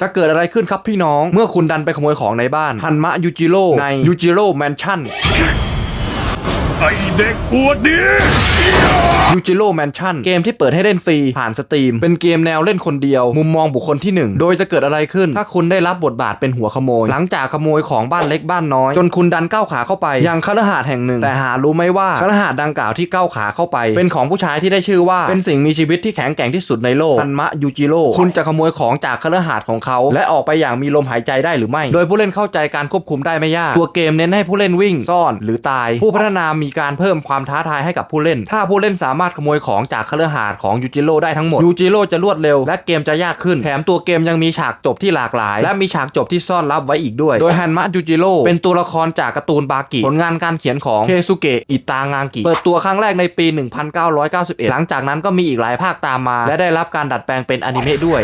จะเกิดอะไรขึ้นครับพี่น้อง เมื่อคุณดันไปขโมยของในบ้าน ฮันมะยูจิโร่ในยูจิโร่แมนชั่นไอเด็กปวดดี ยูจิโร่แมนชั่นเกมที่เปิดให้เล่นฟรี ผ่านสตรีม เป็นเกมแนวเล่นคนเดียว มุมมองบุคคลที่ 1 โดยจะเกิดอะไรขึ้น ถ้าคุณได้รับบทบาทเป็นหัวขโมย หลังจากขโมยของบ้านเล็กบ้านน้อย จนคุณดันก้าวขาเข้าไป ยังคฤหาสน์แห่งหนึ่ง แต่หารู้ไหมว่าคฤหาสน์ดังกล่าวที่ก้าวขาเข้าไป เป็นของผู้ชายที่ได้ชื่อว่าเป็นสิ่งมีชีวิตที่แข็งแกร่งที่สุดในโลกฮันมะยูจิโร่คุณจะขโมยของจากคฤหาสน์ของเขา และออกไปอย่างมีลมหายใจได้หรือไม่ โดยผู้เล่นเข้าใจการควบคุมได้ไม่ยากตัวเกมเน้นให้ผู้เล่นวิ่งซ่อน หรือตาย ผู้พัฒนามีการเพิ่มความท้าทายให้กับผู้เล่น ถ้าผู้เล่นสามารถขโมยของจากคฤหาสน์ของยูจิโร่ได้ทั้งหมดยูจิโร่จะรวดเร็วและเกมจะยากขึ้น แถมตัวเกมยังมีฉากจบที่หลากหลาย และมีฉากจบที่ซ่อนลับไว้อีกด้วย โดยฮันมะยูจิโร่เป็นตัวละครจากการ์ตูนบากิผลงานการเขียนของเคซุเกะอิตางางกิเปิดตัวครั้งแรกในปี 1991 หลังจากนั้นก็มีอีกหลายภาคตามมา และได้รับการดัดแปลงเป็นอนิเมะด้วย